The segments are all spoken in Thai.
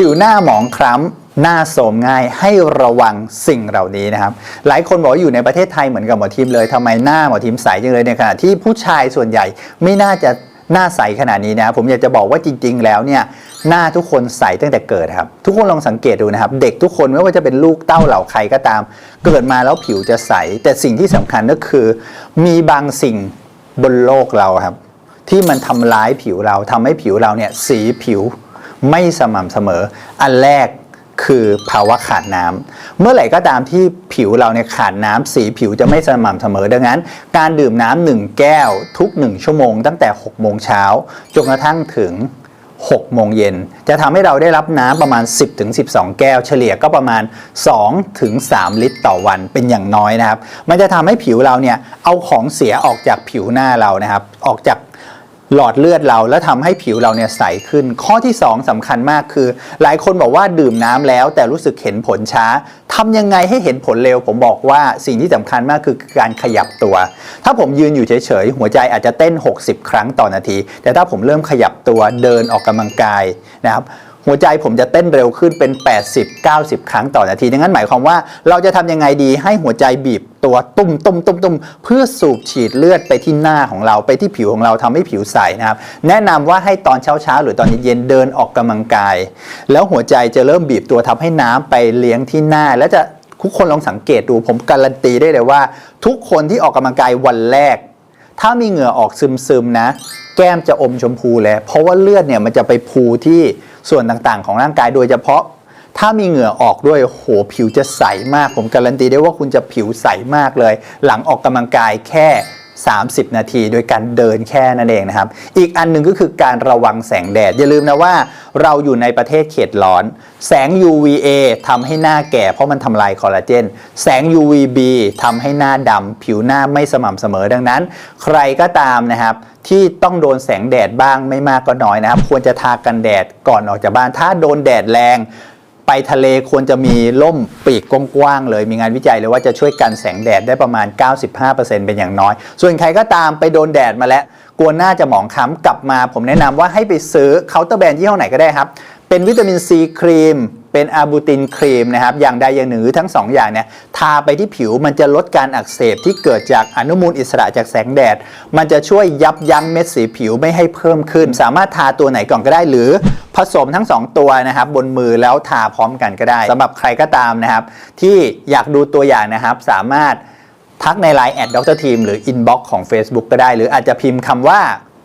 ผิวหน้าหมองคล้ำหน้าโสมง่ายให้ระวังสิ่งเหล่านี้นะครับ หลายคนบอกว่าอยู่ในประเทศไทยเหมือนกับหมอทีมเลยทำไมหน้าหมอทีมใสจังเลยในขณะที่ผู้ชายส่วนใหญ่ไม่น่าจะหน้าใสขนาดนี้นะผมอยากจะบอกว่าจริง ๆ แล้วเนี่ยหน้าทุกคนใสตั้งแต่เกิดครับ ทุกคนลองสังเกตดูนะครับ เด็กทุกคนไม่ว่าจะเป็นลูกเต้าเหล่าใครก็ตาม เกิดมาแล้วผิวจะใส แต่สิ่งที่สำคัญก็คือ มีบางสิ่งบนโลกเราครับ ที่มันทำร้ายผิวเราทำให้ผิวเราเนี่ยสีผิว ไม่สม่ำเสมอ อันแรกคือภาวะขาดน้ำเมื่อไหร่ก็ตามที่ผิวเราเนี่ยขาดน้ำสีผิวจะไม่สม่ำเสมอ ดังนั้น การดื่มน้ำหนึ่งแก้วทุก 1 ชั่วโมง ตั้งแต่ 6 โมงเช้าจนกระทั่งถึง 6 โมงเย็น จะทำให้เราได้รับน้ำประมาณ 10ถึง12 แก้ว เฉลี่ยก็ประมาณ2ถึง3ลิตรต่อวันเป็นอย่างน้อยนะครับ มันจะทำให้ผิวเราเนี่ยเอาของเสียออกจากผิวหน้าเรานะครับ ออกจาก หลอดเลือดเราแล้วทำให้ผิวเราเนี่ยใสขึ้น ข้อที่ 2สำคัญมากคือ หลายคนบอกว่าดื่มน้ำแล้ว แต่รู้สึกเห็นผลช้าทำยังไงให้เห็นผลเร็ว ผมบอกว่าสิ่งที่สำคัญมากคือการขยับตัว ถ้าผมยืนอยู่เฉยๆ หัวใจอาจจะเต้น 60 ครั้งต่อนาที แต่ถ้าผมเริ่มขยับตัวเดินออกกำลังกายนะครับหัวใจผมจะเต้นเร็วขึ้นเป็น 80 90 ครั้งต่อนาทีดังนั้นหมายความว่าเราจะทำยังไงดีให้หัวใจบีบ ตัวตุ้มตุ้มตุ้มตุ้มเพื่อสูบฉีดเลือดไปที่หน้าของเราไปที่ผิวของเราทำให้ผิวใสนะครับแนะนำว่าให้ตอนเช้าเช้าๆหรือตอนเย็นเดินออกกำลังกาย แล้วหัวใจจะเริ่มบีบตัวทำให้น้ำไปเลี้ยงที่หน้า แล้วจะทุกคนลองสังเกตดูผมการันตีได้เลยว่า ทุกคนที่ออกกำลังกายวันแรก ถ้ามีเหงื่อออกซึมๆนะ แก้มจะอมชมพูเลยเพราะว่าเลือดเนี่ยมันจะไปพูที่ส่วนต่างๆ ของร่างกายโดยเฉพาะ ถ้ามีเหงื่อออกด้วยโหผิวจะใสมาก ผมการันตีได้ว่าคุณจะผิวใสมากเลย หลังออกกำลังกายแค่ 30 นาที โดยการเดินแค่นั่นเองนะครับ อีกอันหนึ่งก็คือการระวังแสงแดด อย่าลืมนะว่าเราอยู่ในประเทศเขตร้อน แสง UVA ทำให้หน้าแก่เพราะมันทำลายคอลลาเจน แสง UVB ทำให้หน้าดำผิวหน้าไม่สม่ำเสมอดังนั้น ใครก็ตามนะครับที่ต้องโดนแสงแดดบ้างไม่มากก็น้อยนะครับ ควรจะทากันแดดก่อนออกจากบ้าน ถ้าโดนแดดแรง ไปทะเลควรจะมีร่มปีกกว้างๆเลย มีงานวิจัยเลยว่าจะช่วยกันแสงแดดได้ประมาณ 95%เป็นอย่างน้อย ส่วนใครก็ตามไปโดนแดดมาแล้วกลัวหน้าจะหมองคล้ำกลับมา ผมแนะนำว่าให้ไปซื้อเคาน์เตอร์แบรนด์ยี่ห้อไหนก็ได้ครับ เป็นวิตามินซีครีมเป็นอาบูตินครีมนะครับ อย่างใดอย่างหนึ่งหรือทั้งสองอย่างเนี่ยทาไปที่ผิวมันจะลดการอักเสบที่เกิดจากอนุมูลอิสระจากแสงแดด มันจะช่วยยับยั้งเม็ดสีผิวไม่ให้เพิ่มขึ้น สามารถทาตัวไหนก่อนก็ได้หรือ ผสมทั้ง 2 ตัวนะครับบนมือแล้วทาพร้อมกันก็ได้สำหรับใครก็ตามนะครับ ที่อยากดูตัวอย่างนะครับสามารถทักใน Line แอดด็อกเตอร์ทีมหรือ Inbox ของ Facebook ก็ได้ หรืออาจจะพิมพ์คำว่า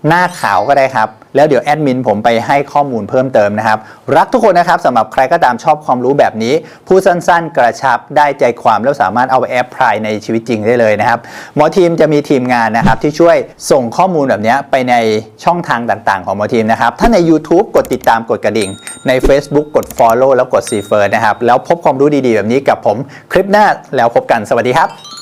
หน้าขาวก็ได้ครับ แล้วเดี๋ยวแอดมินผมไปให้ข้อมูลเพิ่มเติมนะครับ รักทุกคนนะครับสำหรับใครก็ตามชอบความรู้แบบนี้ พูดสั้นๆ กระชับได้ใจความแล้วสามารถเอาไปแอปพลายในชีวิตจริงได้เลยนะครับ หมอทีมจะมีทีมงานนะครับที่ช่วยส่งข้อมูลแบบนี้ไปในช่องทางต่างๆ ของหมอทีมนะครับ ถ้าใน YouTube กดติดตามกดกระดิ่ง ใน Facebook กด Follow แล้วกด s ีเฟิร์นะครับแล้วพบความรู้ดีๆ แบบนี้กับผมคลิปหน้าแล้วพบกันสวัสดีครับ